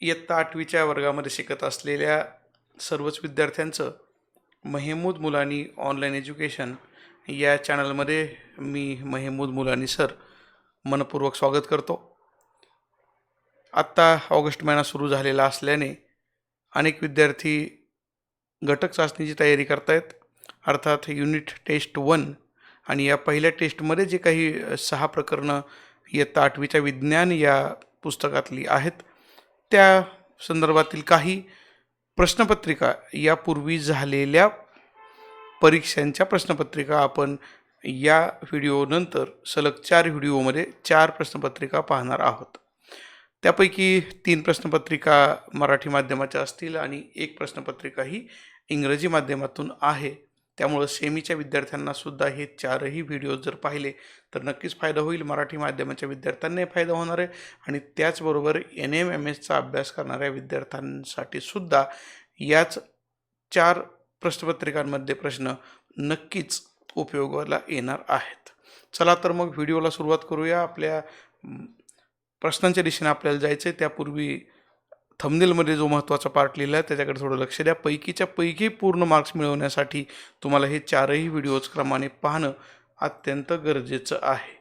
इयत्ता आठवीच्या वर्गामध्ये शिकत असलेल्या सर्वच विद्यार्थ्यांचं महेमूद मुलानी ऑनलाईन एज्युकेशन या चॅनलमध्ये मी महेमूद मुलानी सर मनपूर्वक स्वागत करतो. आत्ता ऑगस्ट महिना सुरू झालेला असल्याने अनेक विद्यार्थी घटक चाचणीची तयारी करतायत. अर्थात युनिट टेस्ट वन आणि या पहिल्या टेस्टमध्ये जे काही सहा प्रकरणं इयत्ता आठवीच्या विज्ञान या पुस्तकातली आहेत त्या संदर्भातील काही प्रश्नपत्रिका यापूर्वी झालेल्या परीक्षांच्या प्रश्नपत्रिका आपण या व्हिडिओनंतर सलग चार व्हिडिओमध्ये चार प्रश्नपत्रिका पाहणार आहोत. त्यापैकी तीन प्रश्नपत्रिका मराठी माध्यमाच्या असतील आणि एक प्रश्नपत्रिका ही इंग्रजी माध्यमातून आहे. त्यामुळं सेमीच्या विद्यार्थ्यांना सुद्धा हे चारही व्हिडिओ जर पाहिले तर नक्कीच फायदा होईल. मराठी माध्यमाच्या विद्यार्थ्यांनाही फायदा होणार आहे. आणि त्याचबरोबर एन एम एम एसचा अभ्यास करणाऱ्या विद्यार्थ्यांसाठी सुद्धा याच चार प्रश्नपत्रिकांमध्ये प्रश्न नक्कीच उपयोगाला येणार आहेत. चला तर मग व्हिडिओला सुरुवात करूया. आपल्या प्रश्नांच्या दिशेने आपल्याला जायचं आहे त्यापूर्वी थंबनेलमध्ये जो महत्त्वाचा पार्ट लिहिला आहे त्याच्याकडे थोडं लक्ष द्या. पैकीच्या पैकी पूर्ण मार्क्स मिळवण्यासाठी तुम्हाला हे चारही व्हिडिओज क्रमाने पाहणं अत्यंत गरजेचं आहे.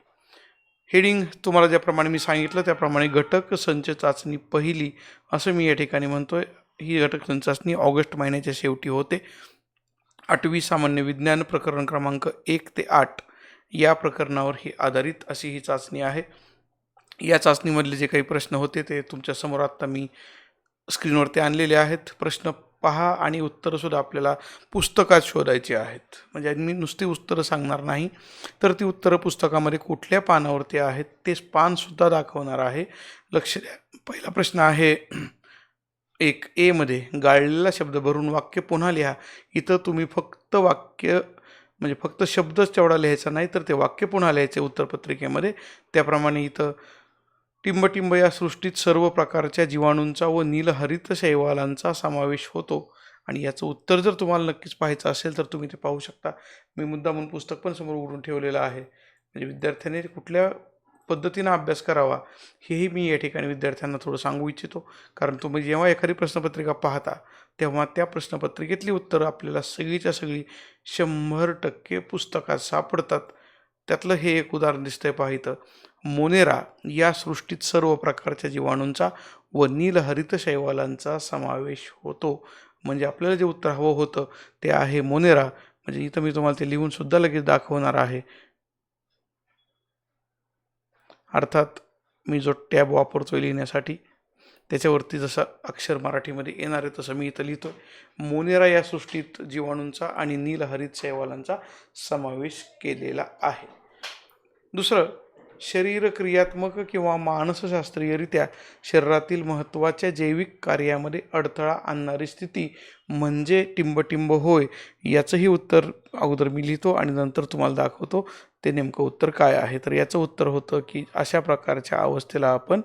हेडिंग तुम्हाला ज्याप्रमाणे मी सांगितलं त्याप्रमाणे घटक संच चाचणी पहिली असं मी या ठिकाणी म्हणतोय. ही घटक संच चाचणी ऑगस्ट महिन्याच्या शेवटी होते. आठवी सामान्य विज्ञान प्रकरण क्रमांक एक ते आठ या प्रकरणावर ही आधारित अशी ही चाचणी आहे. या चाचणीमधले जे काही प्रश्न होते ते तुमच्यासमोर आत्ता मी स्क्रीनवरती आणलेले आहेत. प्रश्न पहा आणि उत्तरंसुद्धा आपल्याला पुस्तकात शोधायची आहेत. म्हणजे मी नुसती उत्तरं सांगणार नाही तर ती उत्तरं पुस्तकामध्ये कुठल्या पानावरती आहेत ते पानसुद्धा दाखवणार आहे. लक्ष द्या. पहिला प्रश्न आहे एक एमध्ये गाळलेला शब्द भरून वाक्य पुन्हा लिहा. इथं तुम्ही फक्त वाक्य म्हणजे फक्त शब्दच तेवढा लिहायचा नाही तर ते वाक्य पुन्हा लिहायचे उत्तरपत्रिकेमध्ये. त्याप्रमाणे इथं टिंबटिंब या सृष्टीत सर्व प्रकारच्या जीवाणूंचा व नीलहरित शैवालांचा समावेश होतो. आणि याचं उत्तर जर तुम्हाला नक्कीच पाहायचं असेल तर तुम्ही ते पाहू शकता. मी मुद्दा म्हणून पुस्तक पण समोर उघडून ठेवलेलं आहे. म्हणजे विद्यार्थ्यांनी कुठल्या पद्धतीनं अभ्यास करावा हेही मी या ठिकाणी विद्यार्थ्यांना थोडं सांगू इच्छितो. कारण तुम्ही जेव्हा एखादी प्रश्नपत्रिका पाहता तेव्हा त्या प्रश्नपत्रिकेतली उत्तरं आपल्याला सगळीच्या सगळी शंभर टक्के पुस्तकात सापडतात. त्यातलं हे एक उदाहरण दिसतंय पाहितं मोनेरा या सृष्टीत सर्व प्रकारच्या जीवाणूंचा व नीलहरित शैवालांचा समावेश होतो. म्हणजे आपल्याला जे उत्तर हवं होतं ते आहे मोनेरा. म्हणजे इथं मी तुम्हाला ते लिहून सुद्धा लगेच दाखवणार आहे. अर्थात मी जो टॅब वापरतोय लिहिण्यासाठी त्याच्यावरती जसं अक्षर मराठीमध्ये येणार आहे तसं मी इथं लिहितो मोनेरा या सृष्टीत जीवाणूंचा आणि नीलहरित शैवालांचा समावेश केलेला आहे. दुसरं शरीर क्रियात्मक किंवा मानसशास्त्रीयरित्या शरीरातील महत्त्वाच्या जैविक कार्यामध्ये अडथळा आणणारी स्थिती म्हणजे टिंबटिंब होय याचंही उत्तर अगोदर मी लिहितो आणि नंतर तुम्हाला दाखवतो. ते नेमकं उत्तर काय आहे? तर याचं उत्तर होतं की अशा प्रकारच्या अवस्थेला आपण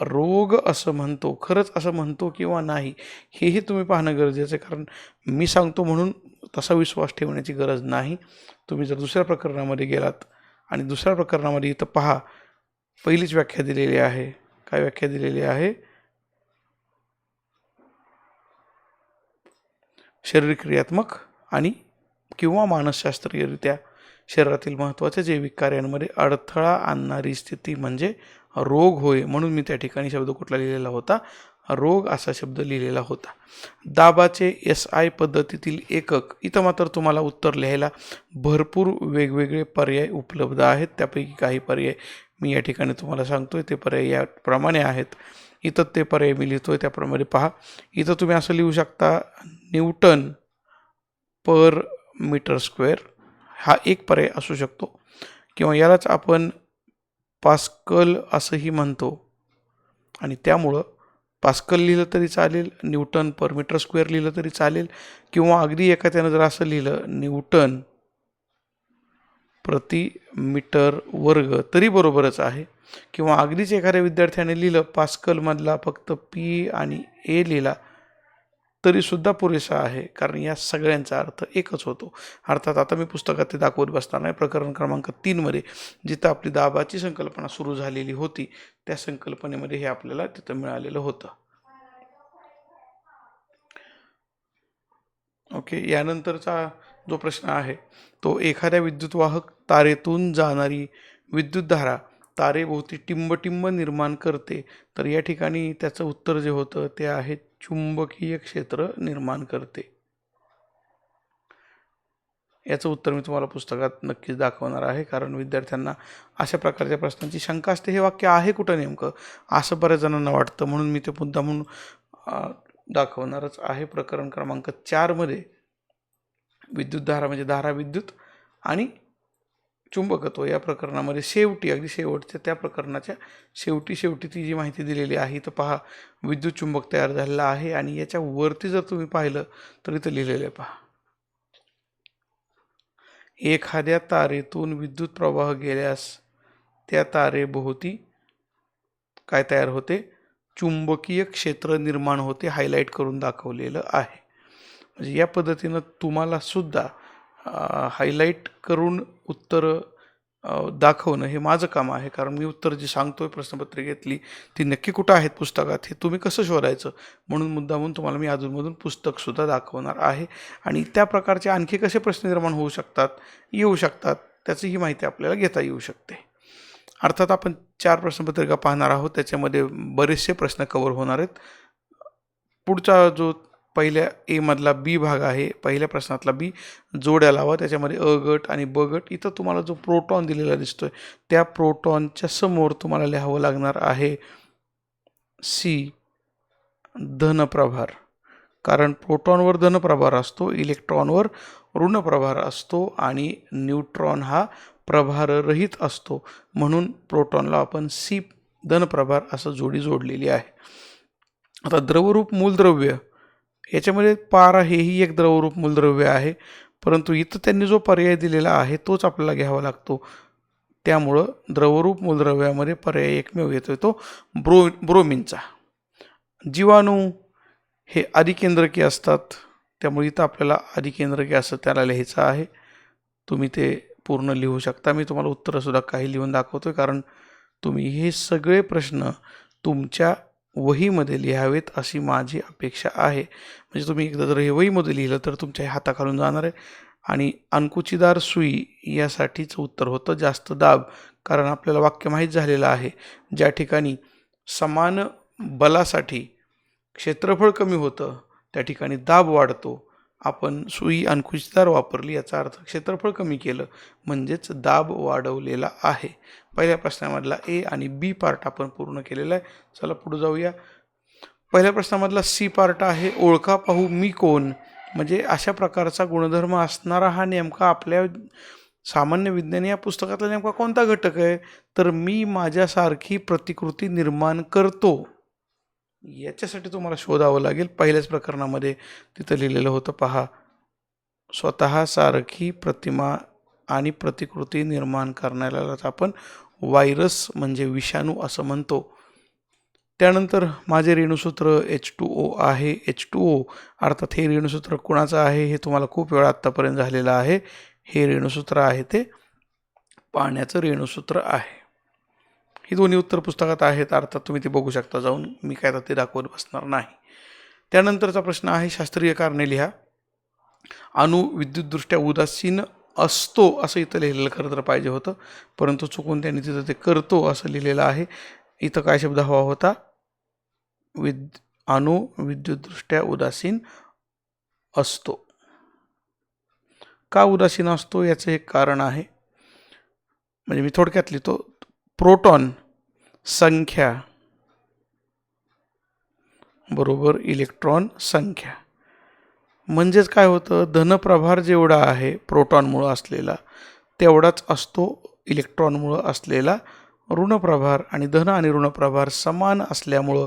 रोग असं म्हणतो खरंच असं म्हणतो किंवा नाही हेही तुम्ही पाहणं गरजेचं आहे. कारण मी सांगतो म्हणून तसा विश्वास ठेवण्याची गरज नाही. तुम्ही जर दुसऱ्या प्रकरणामध्ये गेलात आणि दुसऱ्या प्रकरणामध्ये इथं पहा पहिलीच व्याख्या दिलेली आहे. काय व्याख्या दिलेली आहे? शरीर क्रियात्मक आणि किंवा मानसशास्त्रीयरित्या शरीरातील महत्त्वाच्या जैविक कार्यांमध्ये अडथळा आणणारी स्थिती म्हणजे रोग होय म्हणून मी त्या ठिकाणी शब्द कुठला लिहिलेला होता? रोग असा शब्द लिहिलेला होता. दाबाचे एस आय पद्धतीतील एकक इथं मात्र तुम्हाला उत्तर लिहायला भरपूर वेगवेगळे पर्याय उपलब्ध आहेत. त्यापैकी काही पर्याय मी या ठिकाणी तुम्हाला सांगतो आहे ते पर्याय याप्रमाणे आहेत. इथं ते पर्याय मी लिहितो आहे त्याप्रमाणे पहा. इथं तुम्ही असं लिहू शकता न्यूटन पर मीटर स्क्वेअर हा एक पर्याय असू शकतो. किंवा यालाच आपण पास्कल असंही म्हणतो. आणि त्यामुळं पास्कल लिहिलं तरी चालेल न्यूटन पर मीटर स्क्वेअर लिहिलं तरी चालेल किंवा अगदी एखाद्यानं जर असं लिहिलं न्यूटन प्रति मीटर वर्ग तरी बरोबरच आहे. किंवा अगदीच एखाद्या विद्यार्थ्याने लिहिलं पास्कलमधला फक्त पी आणि ए लिहिला तरीसुद्धा पुरेसा आहे. कारण या सगळ्यांचा अर्थ एकच होतो. अर्थात आता मी पुस्तकात ते दाखवत बसताना प्रकरण क्रमांक तीनमध्ये जिथं आपली दाबाची संकल्पना सुरू झालेली होती त्या संकल्पनेमध्ये हे आपल्याला तिथं मिळालेलं होतं. ओके यानंतरचा जो प्रश्न आहे तो एखाद्या विद्युतवाहक तारेतून जाणारी विद्युतधारा तारेभोवती टिंबटिंब निर्माण करते. तर या ठिकाणी त्याचं उत्तर जे होतं ते आहे चुंबकीय क्षेत्र निर्माण करते. याचं उत्तर मी तुम्हाला पुस्तकात नक्कीच दाखवणार आहे. कारण विद्यार्थ्यांना अशा प्रकारच्या प्रश्नांची शंका असते. हे वाक्य आहे कुठं नेमकं? असं बऱ्याच जणांना वाटतं. म्हणून मी ते मुद्दा म्हणून दाखवणारच आहे. प्रकरण क्रमांक चारमध्ये विद्युत धारा म्हणजे धारा विद्युत आणि चुंबकत्व या प्रकरणामध्ये. शेवटी अगदी शेवटच्या त्या प्रकरणाच्या शेवटी शेवटी ती जी माहिती दिलेली आहे तर पहा विद्युत चुंबक तयार झालेला आहे आणि याच्या वरती जर तुम्ही पाहिलं तर इथं लिहिलेलं आहे पहा. एखाद्या तारेतून विद्युत प्रवाह गेल्यास त्या तारेभोवती काय तयार होते? चुंबकीय क्षेत्र निर्माण होते हायलाईट करून दाखवलेलं आहे. म्हणजे या पद्धतीनं तुम्हाला सुद्धा हायलाईट करून उत्तरं दाखवणं हे माझं काम आहे. कारण मी उत्तर जी सांगतोय प्रश्नपत्रिकेतली ती नक्की कुठं आहेत पुस्तकात हे तुम्ही कसं शोधायचं? म्हणून मुद्दामून तुम्हाला मी अधूनमधून पुस्तकसुद्धा दाखवणार आहे. आणि त्या प्रकारचे आणखी कसे प्रश्न निर्माण होऊ शकतात येऊ शकतात त्याची ही माहिती आपल्याला घेता येऊ शकते. अर्थात आपण चार प्रश्नपत्रिका पाहणार आहोत त्याच्यामध्ये बरेचसे प्रश्न कवर होणार आहेत. पुढचा जो पहिल्या एमधला बी भाग आहे पहिल्या प्रश्नातला बी जोड्या लावा त्याच्यामध्ये अ गट आणि ब गट इथं तुम्हाला जो प्रोटॉन दिलेला दिसतोय त्या प्रोटॉनच्या समोर तुम्हाला लिहावं लागणार आहे सी धनप्रभार. कारण प्रोटॉनवर धनप्रभार असतो इलेक्ट्रॉनवर ऋणप्रभार असतो आणि न्यूट्रॉन हा प्रभाररहित असतो. म्हणून प्रोटॉनला आपण सी धनप्रभार असं जोडी जोडलेली आहे. आता द्रवरूप मूलद्रव्य याच्यामध्ये पारा हेही एक द्रवरूप मूलद्रव्य आहे. परंतु इथं त्यांनी जो पर्याय दिलेला आहे तोच आपल्याला घ्यावा लागतो. त्यामुळं द्रवरूप मूलद्रव्यामध्ये पर्याय एकमेव येतोय तो ब्रो ब्रोमिनचा. जीवाणू हे अधिकेंद्रकी असतात. त्यामुळे इथं आपल्याला अधिकेंद्रकी असं त्याला लिहायचं आहे. तुम्ही ते पूर्ण लिहू शकता. मी तुम्हाला उत्तरंसुद्धा काही लिहून दाखवतो आहे कारण तुम्ही हे सगळे प्रश्न तुमच्या वहीमध्ये लिहावेत अशी माझी अपेक्षा आहे. म्हणजे तुम्ही एकदा जर हे वहीमध्ये लिहिलं तर तुमच्या हाताखालून जाणार आहे. आणि अणकुचीदार सुई यासाठीचं उत्तर होतं जास्त दाब कारण आपल्याला वाक्य माहीत झालेलं आहे. ज्या ठिकाणी समान बलासाठी क्षेत्रफळ कमी होतं त्या ठिकाणी दाब वाढतो. आपण सुई अंकुशदार वापरली याचा अर्थ क्षेत्रफळ कमी केलं म्हणजेच दाब वाढवलेला आहे. पहिल्या प्रश्नामधला ए आणि बी पार्ट आपण पूर्ण केलेला आहे. चला पुढे जाऊया. पहिल्या प्रश्नामधला सी पार्ट आहे. ओळखा पाहू मी कोण? म्हणजे अशा प्रकारचा गुणधर्म असणारा हा नेमका आपल्या सामान्य विज्ञान या पुस्तकातला नेमका कोणता घटक आहे? तर मी माझ्यासारखी प्रतिकृती निर्माण करतो. याच्यासाठी तुम्हाला शोधावं लागेल. पहिल्याच प्रकरणामध्ये तिथं लिहिलेलं होतं पहा. स्वतःसारखी प्रतिमा आणि प्रतिकृती निर्माण करण्यालाच आपण व्हायरस म्हणजे विषाणू असं म्हणतो. त्यानंतर माझे रेणूसूत्र एच टू ओ आहे. एच टू ओ अर्थात हे रेणुसूत्र कुणाचं आहे हे तुम्हाला खूप वेळा आत्तापर्यंत झालेलं आहे. हे रेणुसूत्र आहे ते पाण्याचं रेणूसूत्र आहे. ही दोन्ही उत्तर पुस्तकात आहेत अर्थात तुम्ही ते बघू शकता जाऊन. मी काय ते दाखवत बसणार नाही. त्यानंतरचा प्रश्न आहे शास्त्रीय कारणे लिहा. अणु विद्युतदृष्ट्या उदासीन असतो असं इथं लिहिलेलं खरं तर पाहिजे होतं. परंतु चुकून त्यांनी तिथं ते करतो असं लिहिलेलं आहे. इथं काय शब्द हवा होता? विद अणु विद्युतदृष्ट्या उदासीन असतो. का उदासीन असतो याचं एक कारण आहे. म्हणजे मी थोडक्यात लिहितो प्रोटॉन संख्या. बरोबर इलेक्ट्रॉन संख्या. म्हणजेच काय होतं? धनप्रभार जेवढा आहे प्रोटॉनमुळं असलेला तेवढाच असतो इलेक्ट्रॉनमुळं असलेला ऋणप्रभार. आणि धन आणि ऋणप्रभार समान असल्यामुळं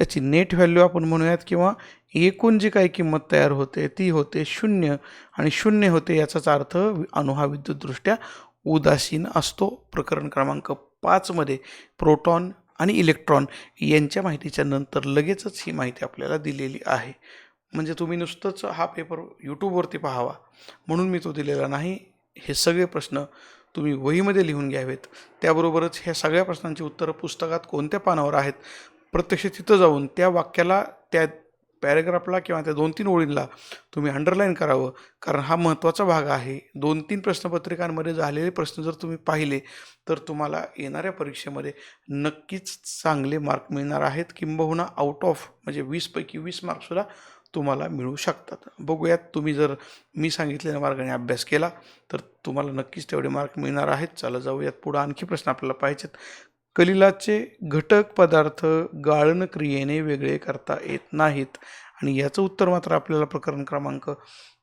याची नेट व्हॅल्यू आपण म्हणूयात किंवा एकूण जी काही किंमत तयार होते ती होते शून्य. आणि शून्य होते याचाच अर्थ अणु हा विद्युतदृष्ट्या उदासीन असतो. प्रकरण क्रमांक पाचमध्ये प्रोटॉन आणि इलेक्ट्रॉन यांच्या माहितीच्या नंतर लगेचच ही माहिती आपल्याला दिलेली आहे. म्हणजे तुम्ही नुसतंच हा पेपर यूट्यूबवरती पाहावा. म्हणून मी तो दिलेला नाही. हे सगळे प्रश्न तुम्ही वहीमध्ये लिहून घ्यावेत. त्याबरोबरच ह्या सगळ्या प्रश्नांची उत्तरं पुस्तकात कोणत्या पानावर आहेत? प्रत्यक्ष तिथं जाऊन त्या वाक्याला त्या पॅरेग्राफला किंवा त्या दोन तीन ओळींना तुम्ही अंडरलाईन करावं. कारण हा महत्त्वाचा भाग आहे. दोन तीन प्रश्नपत्रिकांमध्ये झालेले प्रश्न जर तुम्ही पाहिले तर तुम्हाला येणाऱ्या परीक्षेमध्ये नक्कीच चांगले मार्क मिळणार आहेत. किंबहुना आउट ऑफ म्हणजे वीसपैकी वीस मार्कसुद्धा तुम्हाला मिळू शकतात. बघूयात तुम्ही जर मी सांगितलेल्या मार्गाने अभ्यास केला तर तुम्हाला नक्कीच तेवढे मार्क मिळणार आहेत. चला जाऊयात. पुढं आणखी प्रश्न आपल्याला पाहिजेत कलिलाचे घटक पदार्थ गाळण क्रियेने वेगळे करता येत नाहीत. आणि याचं उत्तर मात्र आपल्याला प्रकरण क्रमांक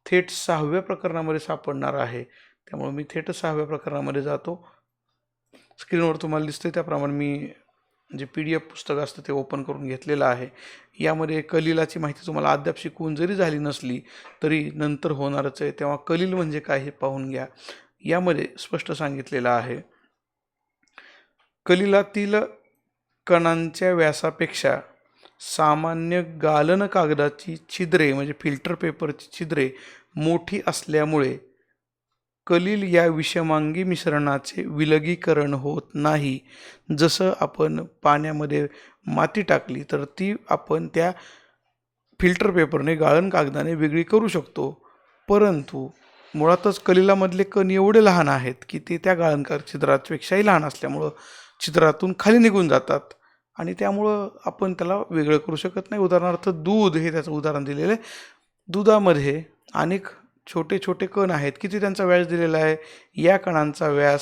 थेट सहाव्या प्रकरणामध्ये सापडणार आहे. त्यामुळे मी थेट सहाव्या प्रकरणामध्ये जातो. स्क्रीनवर तुम्हाला दिसते त्याप्रमाणे मी जे पी डी एफ पुस्तक असतं ते ओपन करून घेतलेलं आहे. यामध्ये कलिलाची माहिती तुम्हाला अद्याप शिकवून जरी झाली नसली तरी नंतर होणारच आहे. तेव्हा कलील म्हणजे काय हे पाहून घ्या. यामध्ये स्पष्ट सांगितलेलं आहे. कलिलातील कणांच्या व्यासापेक्षा सामान्य गालन कागदाची छिद्रे म्हणजे फिल्टर पेपरची छिद्रे मोठी असल्यामुळे कलील या विषमांगी मिश्रणाचे विलगीकरण होत नाही. जसं आपण पाण्यामध्ये माती टाकली तर ती आपण त्या फिल्टर पेपरने गाळण कागदाने वेगळी करू शकतो. परंतु मुळातच कलिलामधले कण एवढे लहान आहेत की ते त्या गाळणकार छिद्रापेक्षाही लहान असल्यामुळं चित्रातून खाली निघून जातात. आणि त्यामुळं आपण त्याला वेगळं करू शकत नाही. उदाहरणार्थ दूध हे त्याचं उदाहरण दिलेलं आहे. दुधामध्ये अनेक छोटे छोटे कण आहेत. किती त्यांचा व्यास दिलेला आहे? या कणांचा व्यास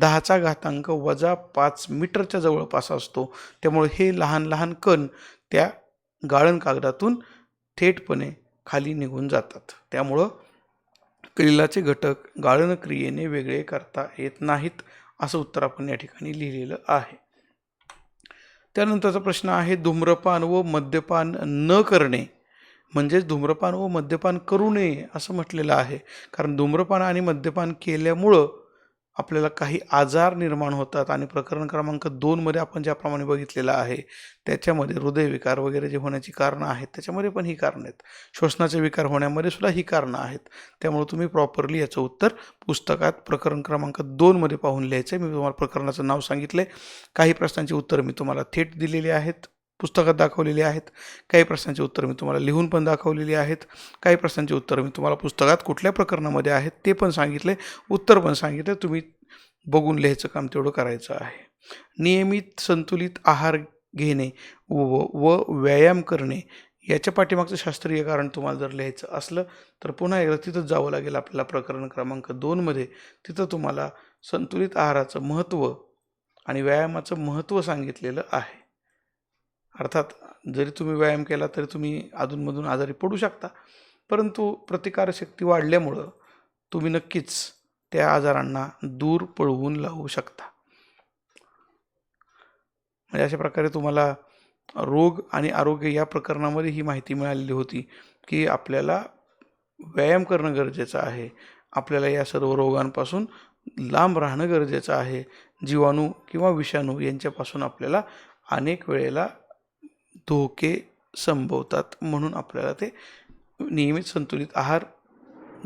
दहाचा घातांक वजा पाच मीटरच्या जवळपास असतो. त्यामुळे हे लहान लहान कण त्या गाळण कागदातून थेटपणे खाली निघून जातात. त्यामुळं कलिलाचे घटक गाळण क्रियेने वेगळे करता येत नाहीत. असं उत्तर आपण या ठिकाणी लिहिलेलं आहे. त्यानंतरचा प्रश्न आहे धूम्रपान व मद्यपान न करणे. म्हणजेच धूम्रपान व मद्यपान करू नये असं म्हटलेलं आहे. कारण धूम्रपान आणि मद्यपान केल्यामुळं आपल्याला काही आजार निर्माण होतात आणि प्रकरण क्रमांक दोनमध्ये आपण ज्याप्रमाणे बघितलेलं आहे त्याच्यामध्ये हृदयविकार वगैरे जे होण्याची कारणं आहेत त्याच्यामध्ये पण ही कारणं आहेत. श्वसनाचे विकार होण्यामध्ये सुद्धा ही कारणं आहेत. त्यामुळे तुम्ही प्रॉपरली याचं उत्तर पुस्तकात प्रकरण क्रमांक दोनमध्ये पाहून लिहायचं आहे मी तुम्हाला प्रकरणाचं नाव सांगितलं आहे काही प्रश्नांची उत्तरं मी तुम्हाला थेट दिलेली आहेत. पुस्तकात दाखवलेली आहेत. काही प्रश्नांची उत्तरं मी तुम्हाला लिहून पण दाखवलेली आहेत. काही प्रश्नांची उत्तरं मी तुम्हाला पुस्तकात कुठल्या प्रकरणामध्ये आहेत ते पण सांगितले. उत्तर पण सांगितले. तुम्ही बघून लिहायचं काम तेवढं करायचं आहे. नियमित संतुलित आहार घेणे व व व्यायाम करणे याच्या पाठीमागचं शास्त्रीय कारण तुम्हाला जर लिहायचं असलं तर पुन्हा एकदा तिथंच जावं लागेल आपल्याला प्रकरण क्रमांक दोनमध्ये तिथं तुम्हाला संतुलित आहाराचं महत्त्व आणि व्यायामाचं महत्त्व सांगितलेलं आहे. अर्थात जरी तुम्ही व्यायाम केला तरी तुम्ही अधूनमधून आजारी पडू शकता. परंतु प्रतिकारशक्ती वाढल्यामुळं तुम्ही नक्कीच त्या आजारांना दूर पळवून लावू शकता. म्हणजे अशा प्रकारे तुम्हाला रोग आणि आरोग्य या प्रकरणामध्ये ही माहिती मिळालेली होती की आपल्याला व्यायाम करणं गरजेचं आहे. आपल्याला या सर्व रोगांपासून लांब राहणं गरजेचं आहे. जीवाणू किंवा विषाणू यांच्यापासून आपल्याला अनेक वेळेला धोके संभवतात म्हणून आपल्याला ते नियमित संतुलित आहार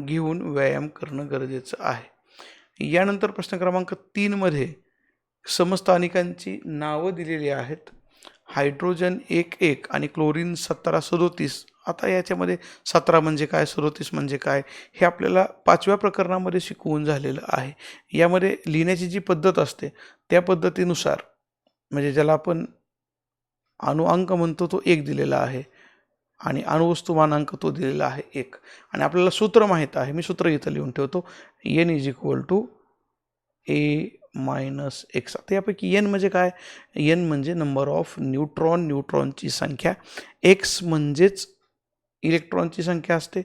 घेऊन व्यायाम करणं गरजेचं आहे. यानंतर प्रश्न क्रमांक तीनमध्ये समस्थानिकांची नावं दिलेली आहेत. हायड्रोजन एक एक आणि क्लोरीन सतरा सदोतीस. आता याच्यामध्ये सतरा म्हणजे काय सदोतीस म्हणजे काय हे आपल्याला पाचव्या प्रकरणामध्ये शिकवून झालेलं आहे. यामध्ये लिहिण्याची जी पद्धत असते त्या पद्धतीनुसार म्हणजे ज्याला आपण अणुअंक म्हणतो तो एक दिलेला आहे आणि अणुवस्तुमानांक तो दिलेला आहे एक. आणि आपल्याला सूत्र माहीत आहे. मी सूत्र इथं लिहून ठेवतो. N is equal to A minus X आता यापैकी एन म्हणजे काय? एन म्हणजे नंबर ऑफ न्यूट्रॉन न्यूट्रॉनची संख्या. एक्स म्हणजेच इलेक्ट्रॉनची संख्या असते.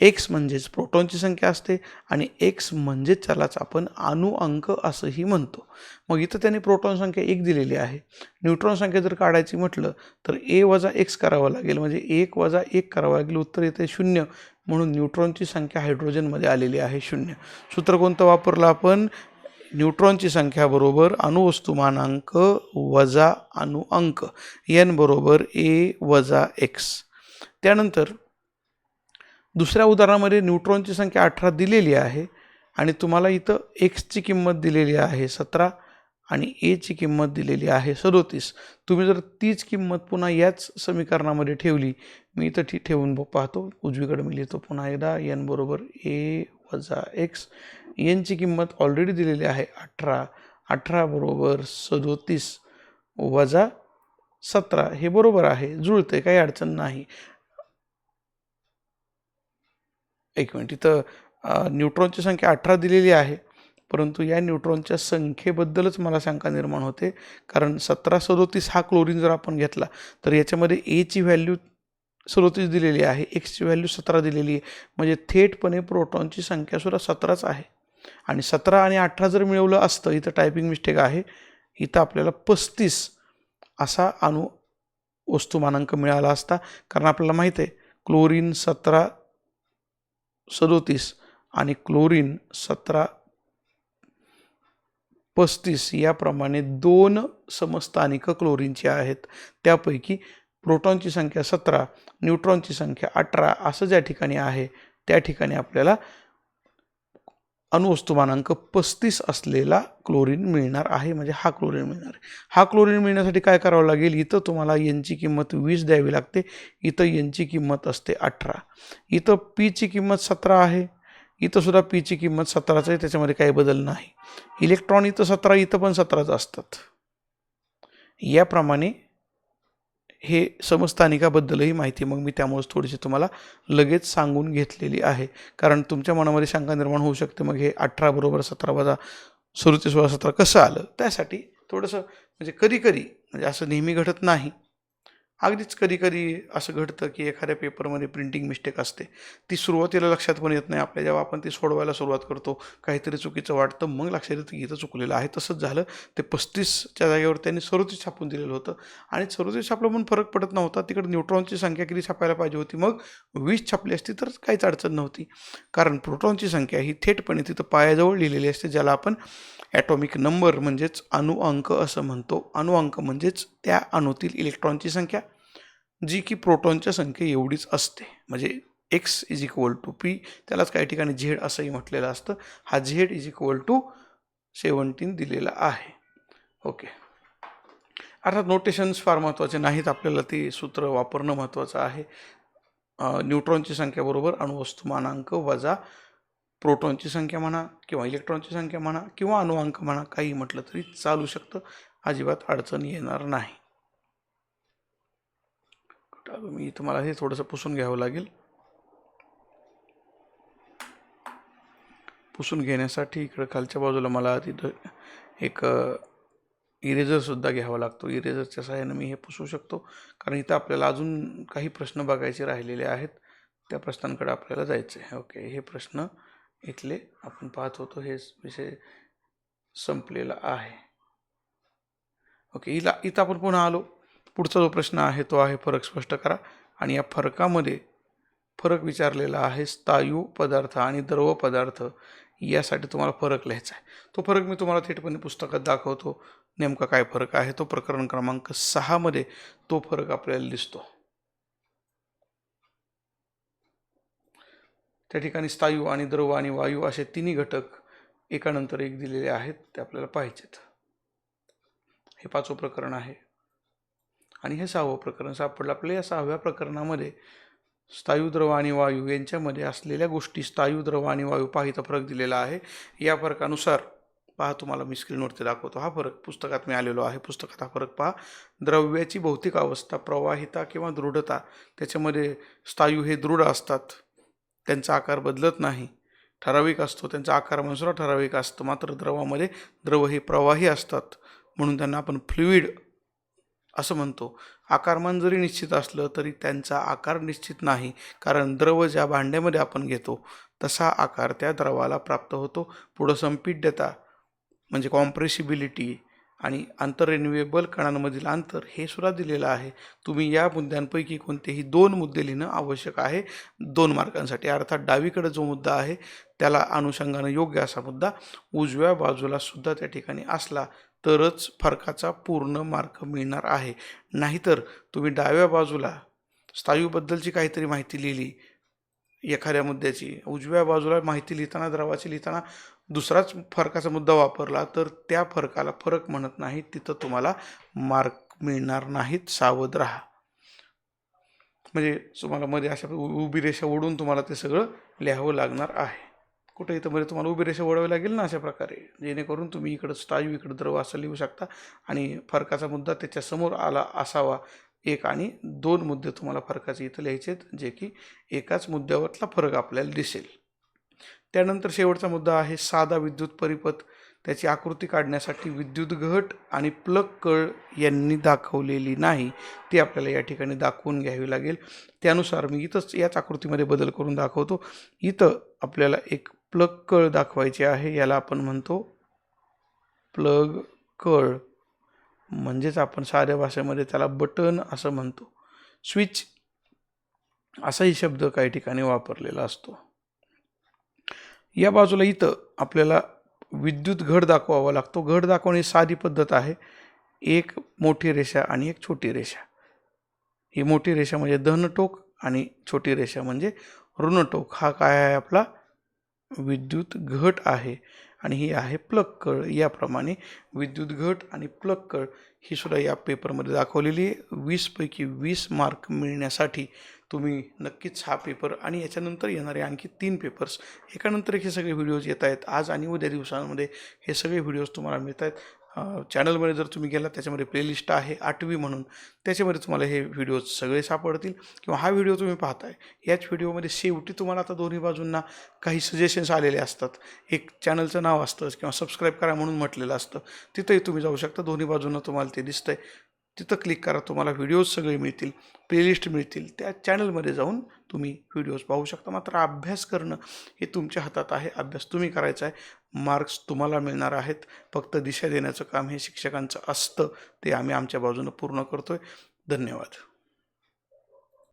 एक्स म्हणजेच प्रोटॉनची संख्या असते आणि एक्स म्हणजेच त्यालाच आपण अणुअंक असंही म्हणतो. मग इथं त्याने प्रोटॉन संख्या एक दिलेली आहे. न्यूट्रॉन संख्या जर काढायची म्हटलं तर ए वजा एक्स करावं लागेल. म्हणजे एक वजा एक करावं लागेल. उत्तर येते शून्य. म्हणून न्यूट्रॉनची संख्या हायड्रोजनमध्ये आलेली आहे शून्य. सूत्र कोणतं वापरलं आपण? न्यूट्रॉनची संख्या बरोबर अणुवस्तुमानांक वजा अणुअंक एन बरोबर ए वजा एक्स. त्यानंतर दुसऱ्या उदाहरणामध्ये न्यूट्रॉनची संख्या अठरा दिलेली आहे आणि तुम्हाला इथं एक्सची किंमत दिलेली आहे सतरा आणि एची किंमत दिलेली आहे सदोतीस. तुम्ही जर तीच किंमत पुन्हा याच समीकरणामध्ये ठेवली मी इथं ठी ठेवून पाहतो. उजवीकडे मी लिहितो पुन्हा एकदा. एन बरोबर ए वजा एक्स. एनची किंमत ऑलरेडी दिलेली आहे अठरा. अठरा बरोबर सदोतीस वजा सतरा. हे बरोबर आहे. जुळते काही अडचण नाही. एक मिनिट. इथं न्यूट्रॉनची संख्या अठरा दिलेली आहे परंतु या न्यूट्रॉनच्या संख्येबद्दलच मला शंका निर्माण होते. कारण सतरा सदोतीस हा क्लोरीन जर आपण घेतला तर याच्यामध्ये एची व्हॅल्यू सदोतीस दिलेली आहे एक्सची व्हॅल्यू सतरा दिलेली आहे. म्हणजे थेटपणे प्रोटॉनची संख्यासुद्धा सतराच आहे. आणि सतरा आणि अठरा जर मिळवलं असतं इथं टायपिंग मिस्टेक आहे इथं आपल्याला पस्तीस असा अणु वस्तुमानांक मिळाला असता. कारण आपल्याला माहीत आहे क्लोरीन सतरा सदोतीस आणि क्लोरीन सतरा पस्तीस याप्रमाणे दोन समस्थानिक क्लोरीनचे आहेत. त्यापैकी प्रोटॉनची संख्या सतरा न्यूट्रॉनची संख्या अठरा असं ज्या ठिकाणी आहे त्या ठिकाणी आपल्याला अणुवस्तुमानांक पस्तीस असलेला क्लोरीन मिळणार आहे. म्हणजे हा क्लोरीन मिळणार आहे. हा क्लोरीन मिळण्यासाठी काय करावं लागेल? इथं तुम्हाला यांची किंमत वीस द्यावी लागते. इथं यांची किंमत असते अठरा. इथं पीची किंमत सतरा आहे. इथंसुद्धा पीची किंमत सतराच आहे. त्याच्यामध्ये काही बदल नाही. इलेक्ट्रॉन इथं सतरा इथं पण सतराच असतात. याप्रमाणे हे समस्थानिकाबद्दलही माहिती मग मी त्यामुळेच थोडीशी तुम्हाला लगेच सांगून घेतलेली आहे. कारण तुमच्या मनामध्ये शंका निर्माण होऊ शकते. मग हे अठरा बरोबर सतरा वजा ते सोळा सतरा कसं आलं? त्यासाठी थोडंसं म्हणजे कधी कधी म्हणजे असं नेहमी घडत नाही. अगदीच कधी कधी असं घडतं की एखाद्या पेपरमध्ये प्रिंटिंग मिस्टेक असते. ती सुरुवातीला लक्षात पण येत नाही. आपल्या जेव्हा आपण ती सोडवायला सुरुवात करतो काहीतरी चुकीचं वाटतं मग लक्षात येतं की इथं चुकलेलं आहे. तसंच झालं ते पस्तीसच्या जागेवर त्यांनी सदोतीस छापून दिलेलं होतं. आणि सदोतीस छापलं म्हणून फरक पडत नव्हता. तिकडे न्यूट्रॉनची संख्या किती छापायला पाहिजे होती? मग वीस छापली असती तर काहीच अडचण नव्हती. कारण प्रोटॉनची संख्या ही थेटपणे तिथं पायाजवळ लिहिलेली असते ज्याला आपण ॲटॉमिक नंबर म्हणजेच अणुअंक असं म्हणतो. अणुअंक म्हणजेच त्या अणूतील इलेक्ट्रॉनची संख्या. जी की प्रोटॉनच्या संख्ये एवढीच असते. म्हणजे X is equal to P त्यालाच काही ठिकाणी झेड असंही म्हटलेलं असतं. हा Z is equal to seventeen दिलेला आहे. ओके अर्थात नोटेशन्स फार महत्त्वाचे नाहीत. आपल्याला ते सूत्र वापरणं महत्त्वाचं आहे. न्यूट्रॉनची संख्या बरोबर अणुवस्तुमानांक वजा प्रोटॉनची संख्या म्हणा किंवा इलेक्ट्रॉनची संख्या म्हणा किंवा अणुअंक म्हणा काही म्हटलं तरी चालू शकतं. अजिबात अडचण येणार नाही. कुठं मी तुम्हाला हे थोडंसं पुसून घ्यावं लागेल. पुसून घेण्यासाठी इकडं खालच्या बाजूला मला तिथं एक इरेझरसुद्धा घ्यावा लागतो. इरेझरच्या सहाय्यानं मी हे पुसू शकतो. कारण इथं आपल्याला अजून काही प्रश्न बघायचे राहिलेले आहेत. त्या प्रश्नांकडे आपल्याला जायचं आहे ओके हे प्रश्न इथले आपण पाहत होतो. हे विषय संपलेला आहे. ओके इला इथं आपण पुन्हा आलो. पुढचा जो प्रश्न आहे तो आहे फरक स्पष्ट करा. आणि या फरकामध्ये फरक विचारलेला आहे स्थायू पदार्थ आणि द्रव पदार्थ. यासाठी तुम्हाला फरक लिहायचा आहे. तो फरक मी तुम्हाला थेटपणे पुस्तकात दाखवतो. नेमका काय फरक आहे? तो प्रकरण क्रमांक सहामध्ये तो फरक आपल्याला दिसतो. त्या ठिकाणी स्थायू आणि द्रव आणि वायू असे तिन्ही घटक एकानंतर एक दिलेले आहेत ते आपल्याला पाहिजेत हे पाचवं प्रकरण आहे. आणि हे सहावं प्रकरण सापडलं. आपल्या या सहाव्या प्रकरणामध्ये स्थायू द्रव आणि वायू यांच्यामध्ये असलेल्या गोष्टी स्थायू द्रव आणि वायू पाहिता फरक दिलेला आहे. या फरकानुसार पहा तुम्हाला मी स्क्रीनवरती दाखवतो. हा फरक पुस्तकात मी आलेलो आहे. पुस्तकात हा फरक पहा. द्रव्याची भौतिक अवस्था प्रवाहिता किंवा दृढता त्याच्यामध्ये स्थायू हे दृढ असतात. त्यांचा आकार बदलत नाही. ठराविक असतो. त्यांचा आकार मनसुरा ठराविक असतो. मात्र द्रवामध्ये द्रव हे प्रवाही असतात. म्हणून त्यांना आपण फ्लुईड असं म्हणतो. आकारमान जरी निश्चित असलं तरी त्यांचा आकार निश्चित नाही. कारण द्रव ज्या भांड्यामध्ये आपण घेतो तसा आकार त्या द्रवाला प्राप्त होतो. पुढं संपीड्यता म्हणजे कॉम्प्रेसिबिलिटी आणि आंतररिन्युएबल कणांमधील अंतर हे सुद्धा दिलेलं आहे. तुम्ही या मुद्द्यांपैकी कोणतेही दोन मुद्दे लिहिणं आवश्यक आहे. दोन मार्कांसाठी अर्थात डावीकडे जो मुद्दा आहे त्याला अनुषंगानं योग्य असा मुद्दा उजव्या बाजूला सुद्धा त्या ठिकाणी असला तरच फरकाचा पूर्ण मार्क मिळणार आहे. नाहीतर तुम्ही डाव्या बाजूला स्थायूबद्दलची काहीतरी माहिती लिहिली एखाद्या मुद्द्याची. उजव्या बाजूला माहिती लिहिताना द्रवाची लिहिताना दुसराच फरकाचा मुद्दा वापरला तर त्या फरकाला फरक म्हणत नाही. तिथं तुम्हाला मार्क मिळणार नाहीत. सावध राहा. म्हणजे तुम्हाला मध्ये अशा उभी रेषा ओढून तुम्हाला ते सगळं लिहावं लागणार आहे. कुठे इथं मध्ये तुम्हाला उभी रेषा ओढावी लागेल ना अशा प्रकारे. जेणेकरून तुम्ही इकडं स्थायू इकडं द्रव असं लिहू शकता. आणि फरकाचा मुद्दा त्याच्यासमोर आला असावा. एक आणि दोन मुद्दे तुम्हाला फरकाचे इथं लिहायचे आहेत जे की एकाच मुद्द्यावरला फरक आपल्याला दिसेल. त्यानंतर शेवटचा मुद्दा आहे साधा विद्युत परिपथ. त्याची आकृती काढण्यासाठी विद्युत घट आणि प्लग कळ यांनी दाखवलेली नाही. ती आपल्याला या ठिकाणी दाखवून घ्यावी लागेल. त्यानुसार मी इथंच याच आकृतीमध्ये बदल करून दाखवतो. इथं आपल्याला एक प्लग कळ दाखवायची आहे याला आपण म्हणतो प्लग कळ. म्हणजेच आपण साध्या भाषेमध्ये त्याला बटन असं म्हणतो. स्विच असाही शब्द काही ठिकाणी वापरलेला असतो. या बाजूला इथं आपल्याला विद्युत घट दाखवावा लागतो. घट दाखवणे साधी पद्धत आहे. एक मोठी रेषा आणि एक छोटी रेषा. ही मोठी रेषा म्हणजे धनटोक आणि छोटी रेषा म्हणजे ऋणटोक. हा काय आहे आपला? विद्युत घट आहे आणि ही आहे प्लग कळ. याप्रमाणे विद्युत घट आणि प्लग कळ ही सुद्धा या पेपरमध्ये दाखवलेली आहे. वीसपैकी वीस मार्क मिळण्यासाठी तुम्ही नक्कीच हा पेपर आणि याच्यानंतर येणारे आणखी तीन पेपर्स एकानंतर एक हे सगळे व्हिडिओज येत आहेत. आज आणि उद्या दिवसांमध्ये हे सगळे व्हिडिओज तुम्हाला मिळत आहेत. चॅनलमध्ये जर तुम्ही गेलात त्याच्यामध्ये प्लेलिस्ट आहे आठवी म्हणून. त्याच्यामध्ये तुम्हाला हे व्हिडिओज सगळे सापडतील किंवा हा व्हिडिओ तुम्ही पाहताय. याच व्हिडिओमध्ये शेवटी तुम्हाला आता दोन्ही बाजूंना काही सजेशन्स आलेले असतात. एक चॅनलचं नाव असतं किंवा सबस्क्राईब करा म्हणून म्हटलेलं असतं. तिथंही तुम्ही जाऊ शकता. दोन्ही बाजूंना तुम्हाला ते दिसतंय. तिथं क्लिक करा तुम्हाला व्हिडिओज सगळे मिळतील प्लेलिस्ट मिळतील. त्या चॅनलमध्ये जाऊन तुम्ही व्हिडिओज पाहू शकता. मात्र अभ्यास करणं हे तुमच्या हातात आहे. अभ्यास तुम्ही करायचा आहे. मार्क्स तुम्हाला मिळणार आहेत. फक्त दिशा देण्याचं काम हे शिक्षकांचं असतं. ते आम्ही आमच्या बाजूनं पूर्ण करतो आहे धन्यवाद.